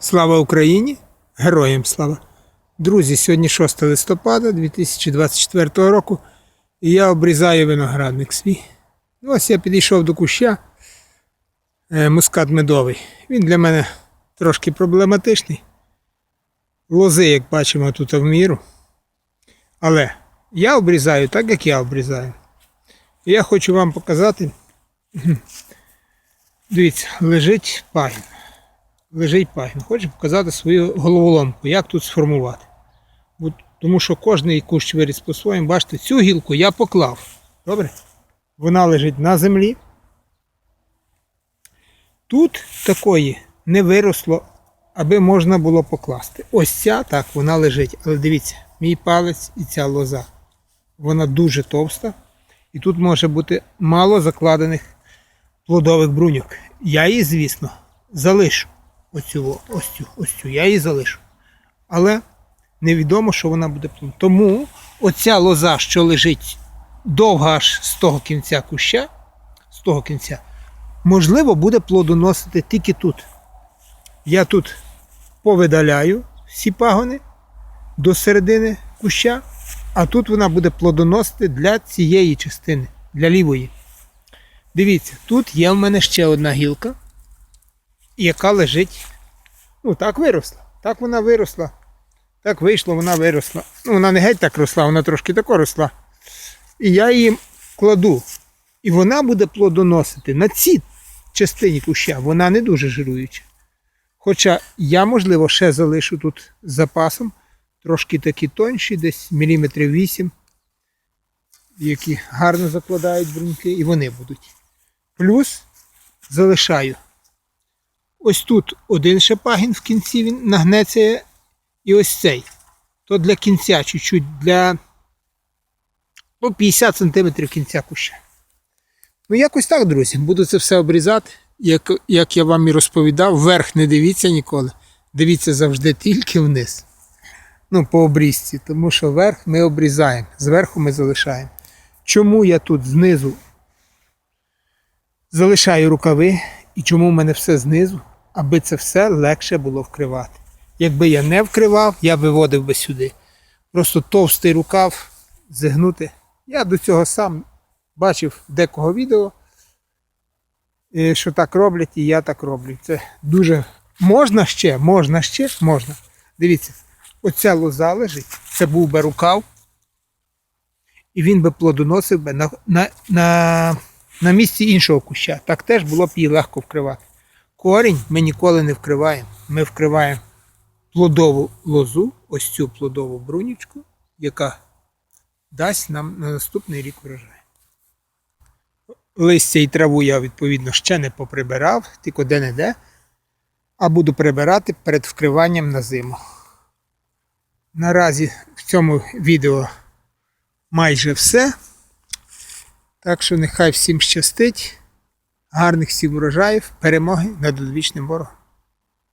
Слава Україні! Героям слава! Друзі, сьогодні 6 листопада 2024 року. І я обрізаю виноградник свій. Ну, ось я підійшов до куща е, мускат медовий. Він для мене трошки проблематичний. Лози, як бачимо, тут в міру. Але я обрізаю так, як я обрізаю. Я хочу вам показати. Дивіться, лежить пагін лежить пагін. Хочу показати свою головоломку, як тут сформувати. Тому що кожний кущ виріс по-своєму. Бачите, цю гілку я поклав. Добре? Вона лежить на землі. Тут такої не виросло, аби можна було покласти. Ось ця так, вона лежить. Але дивіться, мій палець і ця лоза. Вона дуже товста. І тут може бути мало закладених плодових бруньок. Я її, звісно, залишу. Оцю, ось цю, ось цю, я її залишу. Але невідомо, що вона буде. Тому оця лоза, що лежить довго аж з того кінця куща, з того кінця, можливо, буде плодоносити тільки тут. Я тут повидаляю всі пагони до середини куща, а тут вона буде плодоносити для цієї частини, для лівої. Дивіться, тут є в мене ще одна гілка, яка лежить. Ну, так виросла. Так вона виросла. Так вийшло, вона виросла. Ну, вона не геть так росла, вона трошки тако росла. І я її кладу. І вона буде плодоносити на цій частині куща. Вона не дуже жируюча. Хоча я, можливо, ще залишу тут з запасом. Трошки такі тонші, десь міліметрів 8, які гарно закладають бруньки, і вони будуть. Плюс залишаю. Ось тут один ще пагін в кінці він нагнеться. І ось цей. То для кінця чуть-чуть для ну, 50 см кінця куща. Ну, якось так, друзі. Буду це все обрізати. Як, як я вам і розповідав, вверх не дивіться ніколи. Дивіться завжди тільки вниз. Ну, по обрізці. Тому що вверх ми обрізаємо, зверху ми залишаємо. Чому я тут знизу залишаю рукави і чому в мене все знизу, аби це все легше було вкривати. Якби я не вкривав, я виводив би сюди. Просто товстий рукав зігнути. Я до цього сам бачив декого відео, е, що так роблять, і я так роблю. Це дуже можна ще, можна ще, можна. Дивіться, оця лоза лежить, це був би рукав, і він би плодоносив би на, на, на, на місці іншого куща. Так теж було б її легко вкривати. Корінь ми ніколи не вкриваємо. Ми вкриваємо плодову лозу, ось цю плодову брунічку, яка дасть нам на наступний рік врожай. Листя і траву я, відповідно, ще не поприбирав, тільки де-не-де, а буду прибирати перед вкриванням на зиму. Наразі в цьому відео майже все. Так що нехай всім щастить, гарних всім врожаїв, перемоги над одвічним ворогом.